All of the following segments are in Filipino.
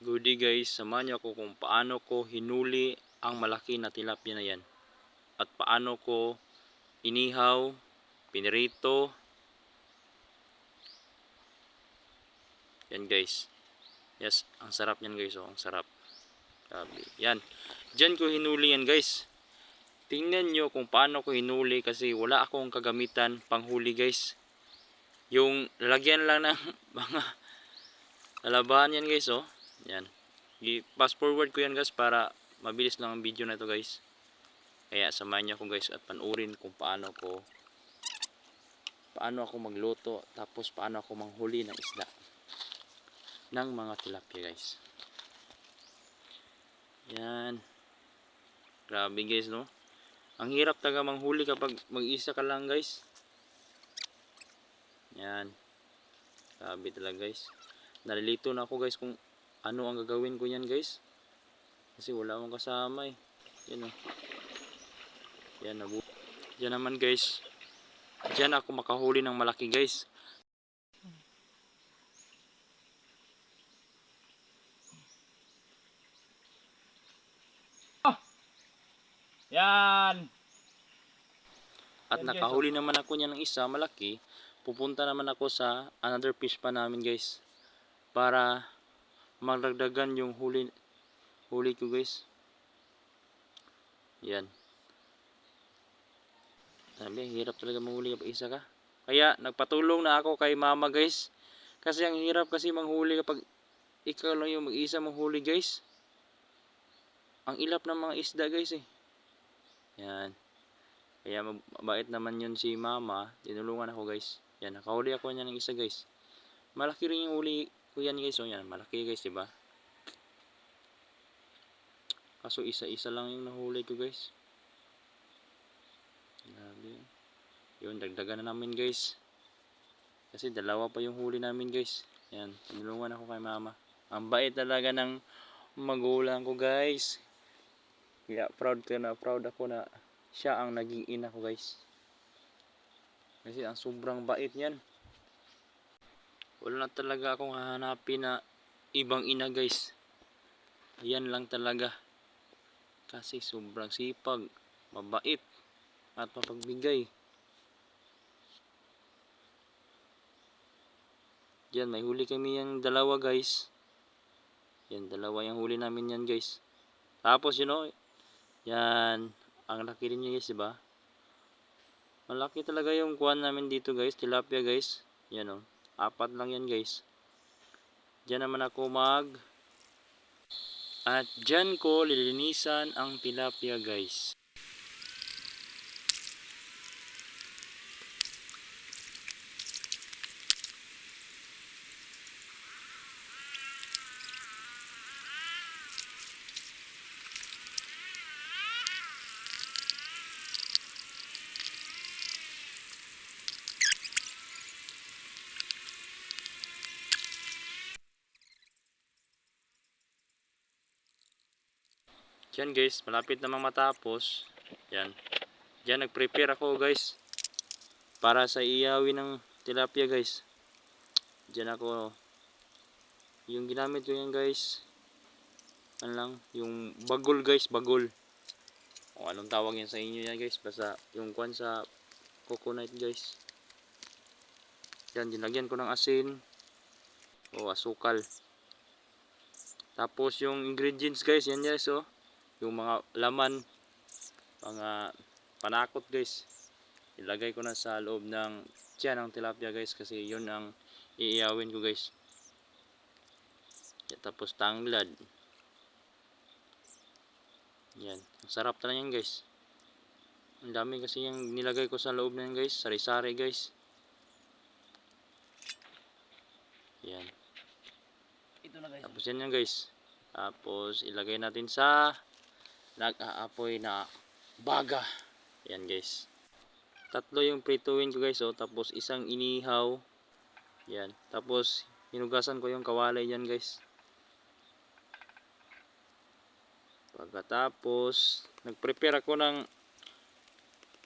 Goody guys, samahan niyo ako kung paano ko hinuli ang malaki na tilapia na yan. At paano ko inihaw, pinirito. Yan guys. Yes, ang sarap yan guys. Oh, ang sarap. Grabe. Yan. Diyan ko hinuli yan guys. Tingnan nyo kung paano ko hinuli kasi wala akong kagamitan panghuli guys. Yung lalagyan lang ng mga lalabahan yan guys oh. Yan. I-fast forward ko yan guys para mabilis lang ang video na ito guys. Kaya samahan niyo ako guys at panurin kung paano ko paano ako magluto tapos paano ako manghuli ng isda ng mga tilapia guys. Yan. Grabe guys no. Ang hirap talaga manghuli kapag mag-isa ka lang guys. Yan. Grabe talaga guys. Nalilito na ako guys kung ano ang gagawin ko yan guys. Kasi wala akong kasama eh. Yan oh. Yan nabu. Yan naman guys. Diyan ako makahuli ng malaki guys. Yan. At Yan, guys, nakahuli naman ako niya ng isa malaki. Pupunta naman ako sa another fish pa namin guys. Para magdagdagan yung huli huli ko guys. Yan. Sabi, hirap talaga manghuli kapag isa ka. Kaya nagpatulong na ako kay mama guys. Kasi ang hirap kasi manghuli kapag ikaw lang yung mag-isa manghuli guys. Ang ilap ng mga isda guys eh. Yan. Kaya mab- mabait naman yun si mama. Tinulungan ako guys. Yan, nakahuli ako niya ng isa guys. Malaki rin yung huli ko yan guys. O yan, malaki guys, diba? Kaso isa-isa lang yung nahuli ko guys. Grabe. Yun, dagdagan na namin guys. Kasi dalawa pa yung huli namin guys. Yan, tinulungan ako kay mama. Ang bait talaga ng magulang ko guys. Kaya proud ko na proud ako na siya ang naging ina ko guys. Kasi ang sobrang bait niyan. Wala na talaga akong hahanapin na ibang ina guys. Ayan lang talaga. Kasi sobrang sipag, mabait, at mapagbigay. Diyan, may huli kami yung dalawa guys. Yan, dalawa yung huli namin yan guys. Tapos you know, yan, ang laki rin niya guys, diba? Malaki talaga yung kuhan namin dito guys, tilapia guys. Yan o, apat lang yan guys. Diyan naman ako mag at dyan ko lilinisan ang tilapia guys. Diyan guys, malapit namang matapos. Yan. Diyan nag-prepare ako guys. Para sa iyawin ng tilapia guys. Diyan ako. Yung ginamit ko yan guys. Ano lang, yung bagol guys, bagol. O anong tawag yan sa inyo yan guys. Basta yung kwan sa coconut guys. Yan, dinagyan ko ng asin. O asukal. Tapos yung ingredients guys, yan guys oh yung mga laman mga panakot guys ilagay ko na sa loob ng tiyan ng tilapia guys kasi yun ang iiyawin ko guys. Yan, tapos tanglad. Yan ang sarap talaga yan guys. Ang dami kasi yung nilagay ko sa loob na yan guys. Sari-sari guys. Yan. Ito na guys. tapos yan yan guys. Tapos ilagay natin sa nag-aapoy na baga. Yan guys. Tatlo yung prituin ko guys oh. Tapos isang inihaw. Yan. Tapos hinugasan ko yung kawalay yan guys. Pagkatapos nag-prepare ako ng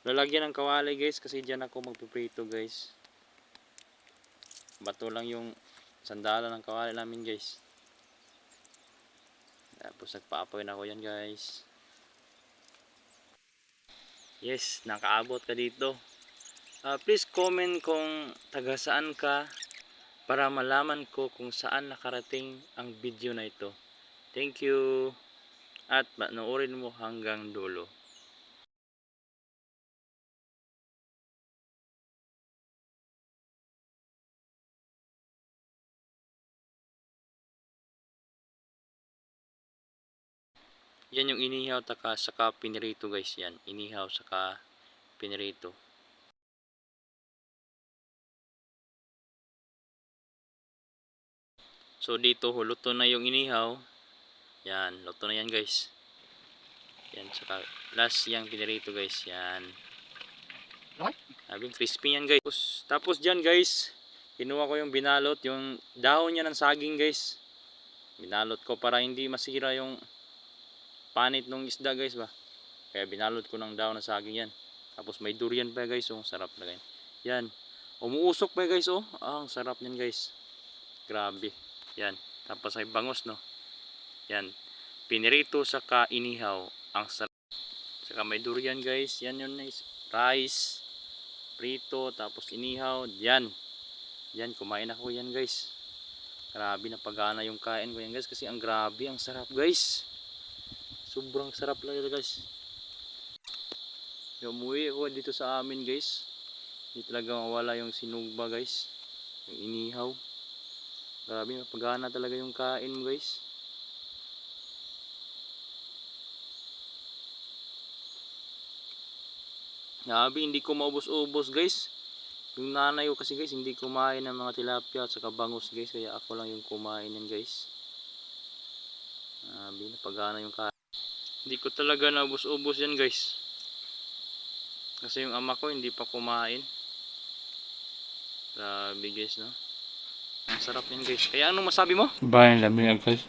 lalagyan ng kawalay guys kasi diyan ako magpiprito guys. Bato lang yung sandala ng kawalay namin guys. Tapos nagpa-apoy na ako yan guys. Yes, nakaabot ka dito. Ah, please comment kung taga saan ka para malaman ko kung saan nakarating ang video na ito. Thank you. At panoorin mo hanggang dulo. Yan yung inihaw taka saka pinirito guys yan. Inihaw saka pinirito. So dito luto na yung inihaw. Yan, luto na yan guys. Yan, saka last yung pinirito guys. Yan. Sabi, crispy yan guys. Tapos, tapos dyan guys, kinuha ko yung binalot, yung dahon niya ng saging guys. Binalot ko para hindi masira yung panit ng isda guys ba. Kaya binalot ko ng dahon ng saging yan. Tapos may durian pa guys, oh, sarap na guys. Yan. Umuusok pa guys, oh. Ah, ang sarap niyan guys. Grabe. Yan. Tapos ay bangos, no. Yan. Pinirito saka inihaw. Ang sarap. Saka may durian guys. Yan yun guys. Rice. Prito. Tapos inihaw. Yan. Yan. Kumain ako yan guys. Grabe na pagana yung kain ko yan guys. Kasi ang grabe. Ang sarap guys. Sobrang sarap lang yun guys. Yung umuwi ako dito sa amin guys. Hindi talaga mawala yung sinugba guys. Yung inihaw. Grabe, mapagana talaga yung kain guys. Grabe, hindi ko maubos-ubos guys. Yung nanay ko kasi guys, hindi kumain ng mga tilapia at saka bangus guys. Kaya ako lang yung kumain yan guys. Grabe, napagana yung kain. Hindi ko talaga naubos-ubos yan guys. Kasi yung ama ko hindi pa kumain. Grabe guys no. Ang sarap yan guys. Kaya ano masabi mo? Bayan labi guys.